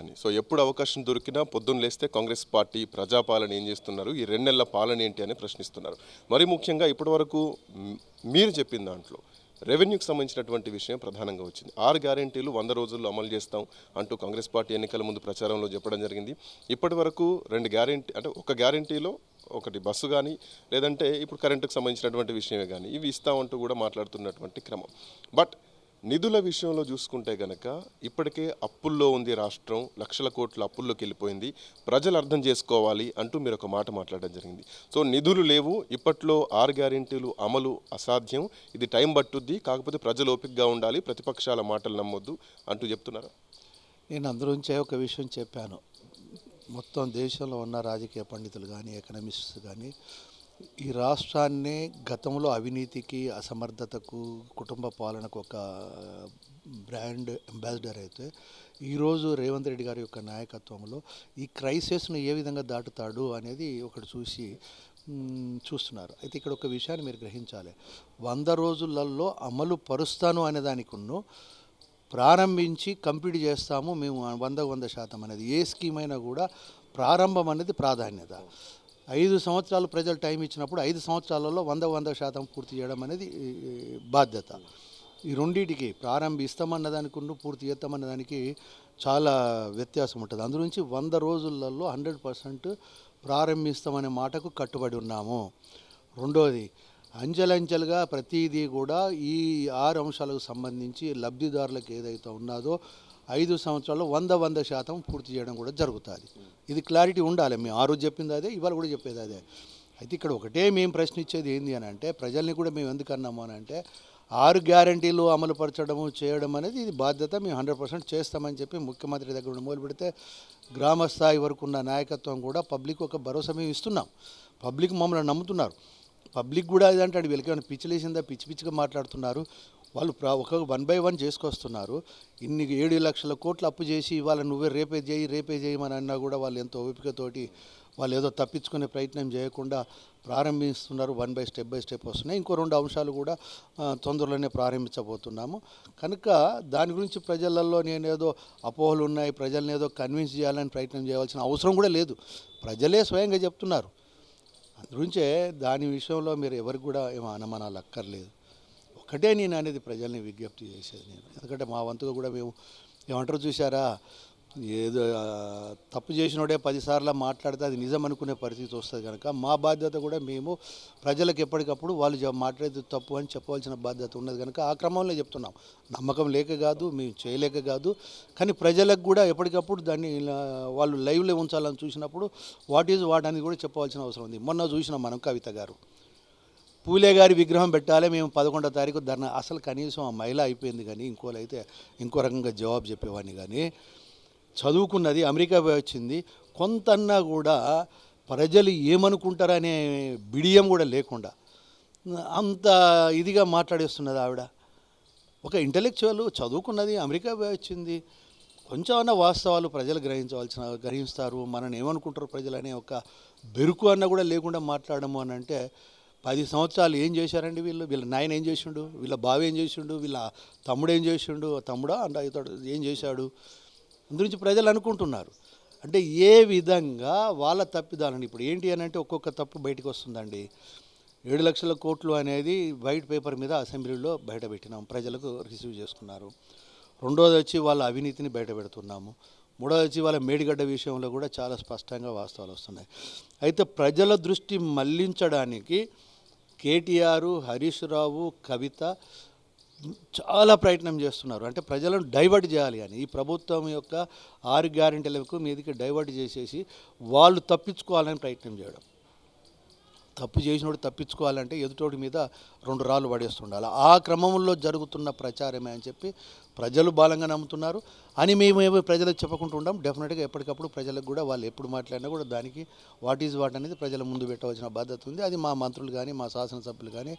అని. సో ఎప్పుడు అవకాశం దొరికినా పొద్దున్న లేస్తే కాంగ్రెస్ పార్టీ ప్రజాపాలన ఏం చేస్తున్నారు? ఈ రెండు నెలల పాలన ఏంటి అని ప్రశ్నిస్తున్నారు. మరి ముఖ్యంగా ఇప్పటి వరకు మీరు చెప్పిన దాంట్లో రెవెన్యూకి సంబంధించినటువంటి విషయం ప్రధానంగా వచ్చింది. ఆరు గ్యారెంటీలు వంద రోజుల్లో అమలు చేస్తాం అంటూ కాంగ్రెస్ పార్టీ ఎన్నికల ముందు ప్రచారంలో చెప్పడం జరిగింది. ఇప్పటి వరకు రెండు గ్యారెంటీ అంటే ఒక గ్యారెంటీలో ఒకటి బస్సు కానీ లేదంటే ఇప్పుడు కరెంటుకు సంబంధించినటువంటి విషయమే కానీ ఇవి ఇస్తామంటూ కూడా మాట్లాడుతున్నటువంటి క్రమం. బట్ నిధుల విషయంలో చూసుకుంటే గనక ఇప్పటికే అప్పుల్లో ఉంది రాష్ట్రం లక్షల కోట్ల అప్పుల్లోకి వెళ్ళిపోయింది. ప్రజలు అర్థం చేసుకోవాలి అంటూ మీరు ఒక మాట మాట్లాడడం జరిగింది. సో నిధులు లేవు. ఇప్పట్లో ఆరు గ్యారెంటీలు అమలు అసాధ్యం. ఇది టైం పట్టుద్ది. కాకపోతే ప్రజలు ఓపికగా ఉండాలి. ప్రతిపక్షాల మాటలు నమ్మొద్దు అంటూ చెప్తున్నారు? నేను అందులోంచే ఒక విషయం చెప్పాను. మొత్తం దేశంలో ఉన్న రాజకీయ పండితులు కానీ ఎకనమిస్ట్స్ కానీ ఈ రాష్ట్రాన్ని గతంలో అవినీతికి అసమర్థతకు కుటుంబ పాలనకు ఒక బ్రాండ్ అంబాసిడర్ అయితే ఈరోజు రేవంత్ రెడ్డి గారి యొక్క నాయకత్వంలో ఈ క్రైసిస్ను ఏ విధంగా దాటుతాడు అనేది ఒకటి చూసి చూస్తున్నారు. అయితే ఇక్కడ ఒక విషయాన్ని మీరు గ్రహించాలి. వంద రోజులలో అమలు పరుస్తాను అనే దానికున్ను ప్రారంభించి కంప్లీట్ చేస్తాము మేము వంద వంద శాతం అనేది. ఏ స్కీమ్ అయినా కూడా ప్రారంభం అనేది ప్రాధాన్యత. ఐదు సంవత్సరాలు ప్రజలు టైం ఇచ్చినప్పుడు ఐదు సంవత్సరాలలో వంద వంద శాతం పూర్తి చేయడం అనేది బాధ్యత. ఈ రెండింటికి ప్రారంభిస్తామన్న దానికి పూర్తి చేస్తామన్న దానికి చాలా వ్యత్యాసం ఉంటుంది. అందులోంచి వంద రోజులలో హండ్రెడ్ పర్సెంట్ ప్రారంభిస్తామనే మాటకు కట్టుబడి ఉన్నాము. రెండోది అంచెలంచెలుగా ప్రతిదీ కూడా ఈ ఆరు అంశాలకు సంబంధించి లబ్ధిదారులకు ఏదైతే ఉన్నదో ఐదు సంవత్సరాల్లో వంద వంద శాతం పూర్తి చేయడం కూడా జరుగుతుంది. ఇది క్లారిటీ ఉండాలి. మేము ఆ రోజు చెప్పింది అదే ఇవాళ కూడా చెప్పేది అదే. అయితే ఇక్కడ ఒకటే మేము ప్రశ్నించేది ఏంది అని అంటే ప్రజల్ని కూడా మేము ఎందుకు అన్నాము అని అంటే ఆరు గ్యారంటీలు అమలుపరచడము చేయడం అనేది ఇది బాధ్యత మేము హండ్రెడ్ పర్సెంట్ చేస్తామని చెప్పి ముఖ్యమంత్రి దగ్గర నుండి మొదలు పెడితే గ్రామ స్థాయి వరకు ఉన్న నాయకత్వం కూడా పబ్లిక్ ఒక భరోసా మేము ఇస్తున్నాం. పబ్లిక్ మమ్మల్ని నమ్ముతున్నారు. పబ్లిక్ కూడా ఇదంటాడు వీళ్ళకి ఏమైనా పిచ్చిలేసిందా పిచ్చి పిచ్చిగా మాట్లాడుతున్నారు. వాళ్ళు ఒక వన్ బై వన్ చేసుకొస్తున్నారు. ఇన్ని ఏడు లక్షల కోట్లు అప్పు చేసి ఇవాళ నువ్వే రేపే చేయి రేపే చేయమని అన్నా కూడా వాళ్ళు ఎంతో ఓపికతోటి వాళ్ళు ఏదో తప్పించుకునే ప్రయత్నం చేయకుండా ప్రారంభిస్తున్నారు. One by step by step వస్తున్నాయి. ఇంకో రెండు అంశాలు కూడా తొందరలోనే ప్రారంభించబోతున్నాము. కనుక దాని గురించి ప్రజలలో నేనేదో అపోహలు ఉన్నాయి ప్రజల్ని ఏదో కన్విన్స్ చేయాలని ప్రయత్నం చేయవలసిన అవసరం కూడా లేదు. ప్రజలే స్వయంగా చెప్తున్నారు. అందుగురించే దాని విషయంలో మీరు ఎవరికి కూడా ఏమో అనుమానాలు అక్కర్లేదు. ఒక్కటే నేను అనేది ప్రజల్ని విజ్ఞప్తి చేసేది నేను. ఎందుకంటే మా వంతుగా కూడా మేము ఏమంటారు చూసారా ఏదో తప్పు చేసినోడే పదిసార్లు మాట్లాడితే అది నిజం అనుకునే పరిస్థితి వస్తుంది కనుక మా బాధ్యత కూడా మేము ప్రజలకు ఎప్పటికప్పుడు వాళ్ళు మాట్లాడేది తప్పు అని చెప్పవలసిన బాధ్యత ఉన్నది కనుక ఆ క్రమంలో చెప్తున్నాం. నమ్మకం లేక కాదు మేము చేయలేక కాదు కానీ ప్రజలకు కూడా ఎప్పటికప్పుడు దాన్ని వాళ్ళు లైవ్లో ఉంచాలని చూసినప్పుడు వాట్ ఈజ్ వాట్ అనేది కూడా చెప్పవలసిన అవసరం ఉంది. మొన్న చూసినాం మనం కవిత గారు. పూలే గారి విగ్రహం పెట్టాలి మేము పదకొండో తారీఖు ధర్నా. అసలు కనీసం ఆ మహిళ అయిపోయింది కానీ ఇంకోలు అయితే ఇంకో రకంగా జవాబు చెప్పేవాడిని కానీ చదువుకున్నది అమెరికా పోయి వచ్చింది. కొంతన్నా కూడా ప్రజలు ఏమనుకుంటారనే బిడియం కూడా లేకుండా అంత ఇదిగా మాట్లాడేస్తున్నది ఆవిడ. ఒక ఇంటలెక్చువల్ చదువుకున్నది అమెరికా పోయి వచ్చింది. కొంచెం అన్న వాస్తవాలు ప్రజలు గ్రహించవలసిన గ్రహిస్తారు మనని ఏమనుకుంటారు ప్రజలు అనే ఒక బెరుకు అన్న కూడా లేకుండా మాట్లాడము అని అంటే పది సంవత్సరాలు ఏం చేశారండి వీళ్ళు? వీళ్ళ నాయన ఏం చేసిండు? వీళ్ళ బావ ఏం చేసిండు? వీళ్ళ తమ్ముడు ఏం చేసిండు? తమ్ముడా? అంట ఇతడు ఏం చేశాడు? అందురించి ప్రజలు అనుకుంటున్నారు. అంటే ఏ విధంగా వాళ్ళ తప్పిదాలని ఇప్పుడు ఏంటి అని అంటే ఒక్కొక్క తప్పు బయటకు వస్తుందండి. ఏడు లక్షల కోట్లు అనేది వైట్ పేపర్ మీద అసెంబ్లీలో బయట పెట్టినాం ప్రజలకు రిసీవ్ చేసుకున్నారు. రెండోది వచ్చి వాళ్ళ అవినీతిని బయట పెడుతున్నాము మూడోది వచ్చి వాళ్ళ మేడిగడ్డ విషయంలో కూడా చాలా స్పష్టంగా వాస్తవాలు వస్తున్నాయి. అయితే ప్రజల దృష్టి మళ్ళించడానికి కేటీఆర్ హరీష్ రావు కవిత చాలా ప్రయత్నం చేస్తున్నారు. అంటే ప్రజలను డైవర్ట్ చేయాలి అని. ఈ ప్రభుత్వం యొక్క ఆరు గ్యారెంటీలకు మీదకి డైవర్ట్ చేసేసి వాళ్ళు తప్పించుకోవాలని ప్రయత్నం చేయడం. తప్పు చేసినోడు తప్పించుకోవాలంటే ఎదుటోడి మీద రెండు రాళ్ళు పడేస్తుండాలి. ఆ క్రమంలో జరుగుతున్న ప్రచారమే అని చెప్పి ప్రజలు బలంగా నమ్ముతున్నారు. అని మేము ప్రజలకు చెప్పకుండా ఉంటాం డెఫినెట్గా ఎప్పటికప్పుడు ప్రజలకు కూడా వాళ్ళు ఎప్పుడు మాట్లాడినా కూడా దానికి వాట్ ఈజ్ వాట్ అనేది ప్రజల ముందు పెట్టవలసిన బాధ్యత ఉంది. అది మా మంత్రులు కానీ మా శాసనసభ్యులు కానీ